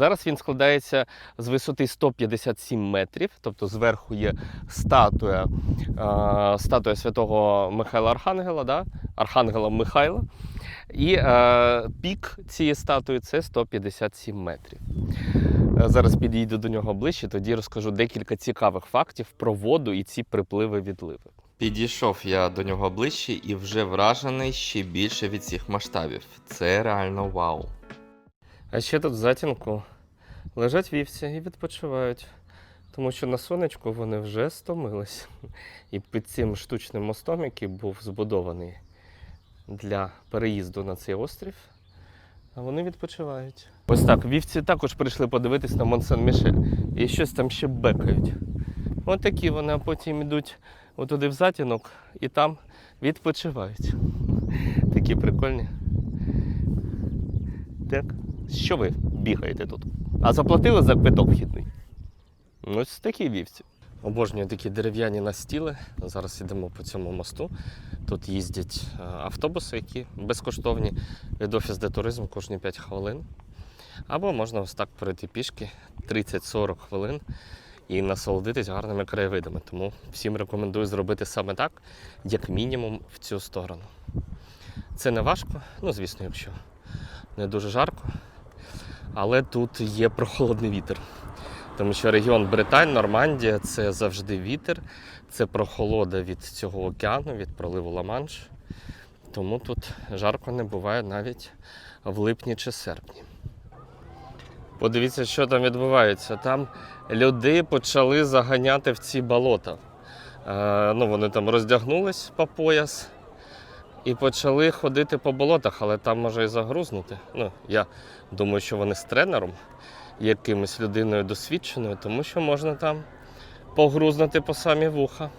Зараз він складається з висоти 157 метрів, тобто зверху є статуя, е, статуя святого Михайла Архангела, да? Архангела Михайла. І е, пік цієї статуї це 157 метрів. Е, Зараз підійду до нього ближче, тоді розкажу декілька цікавих фактів про воду і ці припливи-відливи. Підійшов я до нього ближче і вже вражений ще більше від цих масштабів. Це реально вау. А ще тут в затінку лежать вівці і відпочивають, тому що на сонечку вони вже стомились. І під цим штучним мостом, який був збудований для переїзду на цей острів, вони відпочивають. Ось так, вівці також прийшли подивитись на Монсен-Мішель і щось там ще бекають. Ось такі вони, а потім йдуть отуди в затінок і там відпочивають. Такі прикольні. Так. Що ви бігаєте тут? А заплатили за квиток вхідний? Ось такі вівці. Обожнюю такі дерев'яні настіли. Зараз йдемо по цьому мосту. Тут їздять е, автобуси, які безкоштовні від офіс де туризм кожні 5 хвилин. Або можна ось так перейти пішки 30-40 хвилин і насолодитись гарними краєвидами. Тому всім рекомендую зробити саме так, як мінімум в цю сторону. Це не важко, ну звісно, якщо не дуже жарко. Але тут є прохолодний вітер. Тому що регіон Британь, Нормандія це завжди вітер, це прохолода від цього океану, від проливу Ла-Манш. Тому тут жарко не буває навіть в липні чи серпні. Подивіться, що там відбувається. Там люди почали заганяти в ці болота. Е, ну, вони там роздягнулись по пояс і почали ходити по болотах, але там може і загрузнути. Ну, я думаю, що вони з тренером, якимось людиною досвідченою, тому що можна там погрузнути по самі вуха.